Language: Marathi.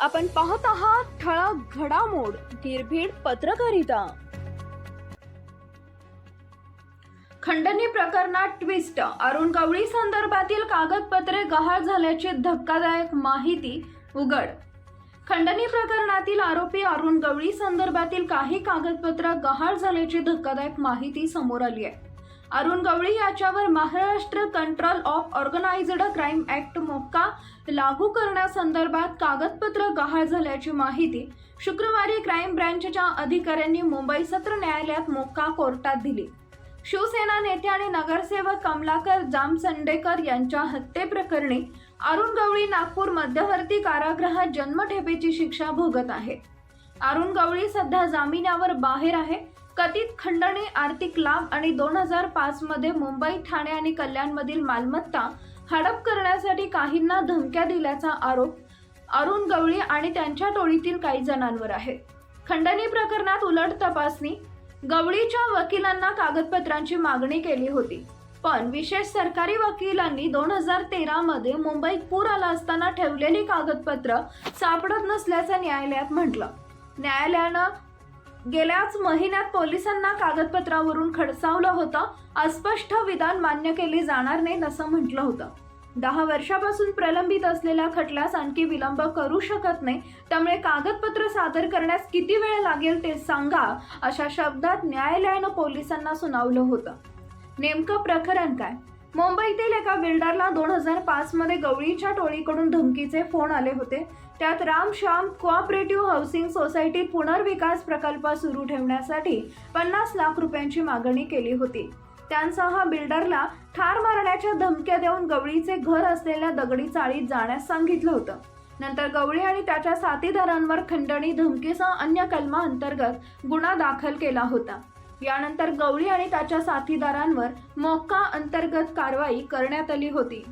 आपण पाहत आहात ठळक घडामोड निर्भीड पत्रकारिता. खंडणी प्रकरणात ट्विस्ट अरुण गवळी संदर्भातील कागदपत्रे गहाळ झाल्याची धक्कादायक माहिती उघड. खंडणी प्रकरणातील आरोपी अरुण गवळी संदर्भातील काही कागदपत्र गहाळ झाल्याची धक्कादायक माहिती समोर आली आहे. अरुण गवळी याच्यावर Maharashtra control of organised crime act MCOCA लागू करण्यासंदर्भात कागदपत्र गहाळ झाल्याची माहिती शुक्रवारी क्राईम ब्रँचच्या अधिकाऱ्यांनी मुंबई सत्र न्यायालयात मोक्का कोर्टात दिली. शिवसेना नेते आणि नगरसेवक कमलाकर जामसंडेकर यांच्या हत्येप्रकरणी अरुण गवळी नागपूर मध्यवर्ती कारागृहात जन्मठेपेची शिक्षा भोगत आहे. अरुण गवळी सध्या जामिनावर बाहेर आहे. कथित खंडणी आर्थिक लाभ आणि दोन हजार पाच मध्ये मुंबई ठाणे आणि कल्याणमधील मालमत्ता हडप करण्यासाठी काहींना धमक्या दिल्याचा आरोप अरुण गवळी आणि त्यांच्या टोळीतील काही जणांवर आहे. खंडणी प्रकरणात उलट तपासणी गवळीच्या वकिलांना कागदपत्रांची मागणी केली होती. पण विशेष सरकारी वकिलांनी दोन हजार तेरामध्ये मुंबईत पूर आला असताना ठेवलेली कागदपत्र सापडत नसल्याचं न्यायालयात म्हटलं. न्यायालयानं गेल्याच महिन्यात पोलिसांना कागदपत्रावरून खडसावलं होतं. अस्पष्ट विधान मान्य केले जाणार नाहीत असं म्हटलं होतं. दहा वर्षापासून प्रलंबित असलेल्या खटल्यास आणखी विलंब करू शकत नाही. त्यामुळे कागदपत्र सादर करण्यास किती वेळ लागेल ते सांगा अशा शब्दात न्यायालयानं पोलिसांना सुनावलं होतं. नेमकं प्रकरण काय? मुंबईतील एका बिल्डरला दोन हजार पाच मध्ये गवळीच्या टोळीकडून धमकीचे फोन आले होते. त्यात राम श्याम कोऑपरेटिव्ह हाऊसिंग सोसायटीत पुनर्विकास प्रकल्प सुरू ठेवण्यासाठी पन्नास लाख रुपयांची मागणी केली होती. त्यांचा हा बिल्डरला ठार मारण्याच्या धमक्या देऊन गवळीचे घर असलेल्या दगडी चाळीत जाण्यास सांगितलं होतं. नंतर गवळी आणि त्याच्या साथीदारांवर खंडणी धमकीसह अन्य कलमा अंतर्गत गुन्हा दाखल केला होता. यानंतर गवळी आणि त्याच्या साथीदारांवर मोक्का अंतर्गत कारवाई करण्यात आली होती.